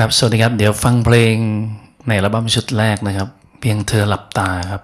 ครับ สวัสดีครับ เดี๋ยวฟังเพลงในระบั้มชุดแรกนะครับ เพียงเธอหลับตาครับ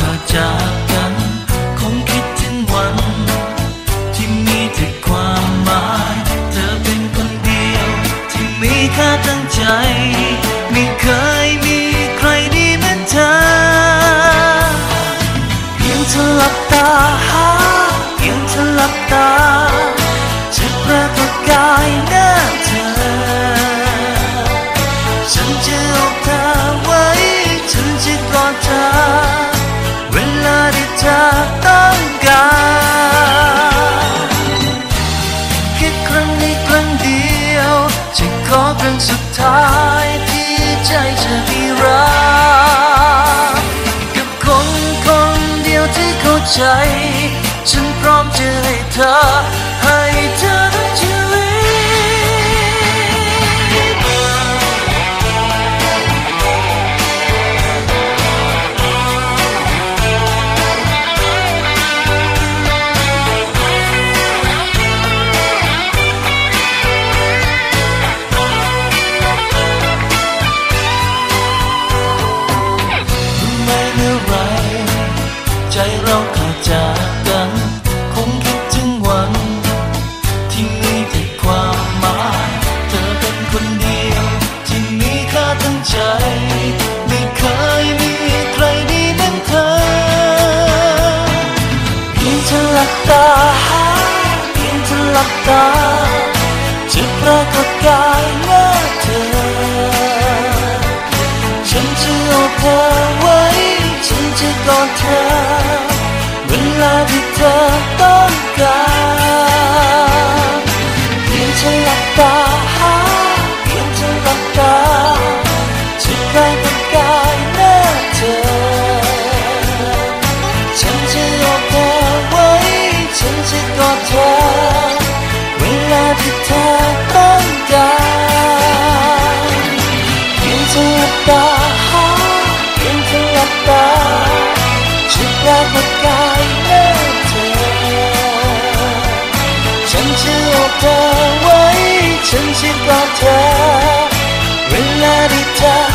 ขาดจากกัน คงคิดถึงวัน ที่มีแต่ความหมาย เธอเป็นคนเดียว ที่มีค่าตั้งใจ ไม่เคยมีใครดีเหมือนเธอ เพียงเธอหลับตาเพียงเธอหลับตาจะปรากฏกาย ขอครั้งสุดท้ายที่ใจจะมีรักกับคนคนเดียวที่เข้าใจ ฉันพร้อมจะให้เธอให้เธอ เพียงเธอหลับตาเพียงเธอหลับตาจะปรากฏกายหน้าเธอ ฉันจะเอาเธอไว้ ฉันจะกอดเธอ เวลาที่เธอ ฉันจะกอดเธอ เวลาที่เธอต้องการเพียงเธอหลับตาเพียงเธอหลับตาจะปรากฏกายหน้าเธอ ฉันจะเอาเธอไว้ ฉันจะกอดเธอ เวลาที่เธอ